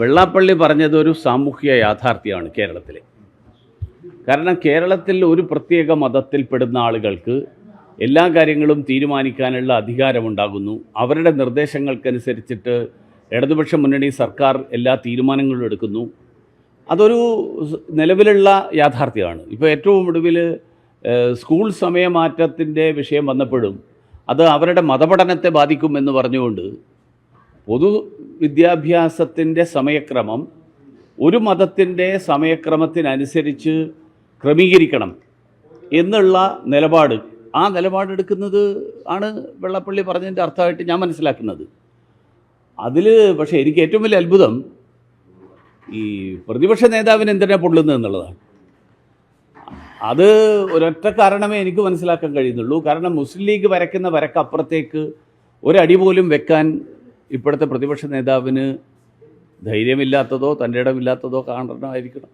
വെള്ളാപ്പള്ളി പറഞ്ഞത് ഒരു സാമൂഹ്യ യാഥാർത്ഥ്യമാണ് കേരളത്തിലെ കാരണം കേരളത്തിൽ ഒരു പ്രത്യേക മതത്തിൽപ്പെടുന്ന ആളുകൾക്ക് എല്ലാ കാര്യങ്ങളും തീരുമാനിക്കാനുള്ള അധികാരമുണ്ടാകുന്നു. അവരുടെ നിർദ്ദേശങ്ങൾക്കനുസരിച്ചിട്ട് ഇടതുപക്ഷ മുന്നണി സർക്കാർ എല്ലാ തീരുമാനങ്ങളും എടുക്കുന്നു. അതൊരു നിലവിലുള്ള യാഥാർത്ഥ്യമാണ്. ഇപ്പോൾ ഏറ്റവും ഒടുവിൽ സ്കൂൾ സമയമാറ്റത്തിന്റെ വിഷയം വന്നപ്പോഴും അത് അവരുടെ മതപഠനത്തെ ബാധിക്കുമെന്ന് പറഞ്ഞുകൊണ്ട് പൊതു വിദ്യാഭ്യാസത്തിന്റെ സമയക്രമം ഒരു മതത്തിന്റെ സമയക്രമത്തിനനുസരിച്ച് ക്രമീകരിക്കണം എന്നുള്ള നിലപാട്. ആ നിലപാടെടുക്കുന്നത് ആണ് വെള്ളപ്പള്ളി പറഞ്ഞതിന്റെ അർത്ഥമായിട്ട് ഞാൻ മനസ്സിലാക്കുന്നത്. അതിൽ പക്ഷേ എനിക്ക് ഏറ്റവും വലിയ അത്ഭുതം ഈ പ്രതിപക്ഷ നേതാവിന് എന്തിനാ പൊള്ളുന്നത് എന്നുള്ളതാണ്. അത് ഒരൊറ്റ കാരണമേ എനിക്ക് മനസ്സിലാക്കാൻ കഴിയുന്നുള്ളൂ. കാരണം മുസ്ലിം ലീഗ് വരയ്ക്കുന്ന വരക്കപ്പുറത്തേക്ക് ഒരടി പോലും വെക്കാൻ ഇപ്പോഴത്തെ പ്രതിപക്ഷ നേതാവിന് ധൈര്യമില്ലാത്തതോ തന്റെ ഇടമില്ലാത്തതോ കാണണമായിരിക്കണം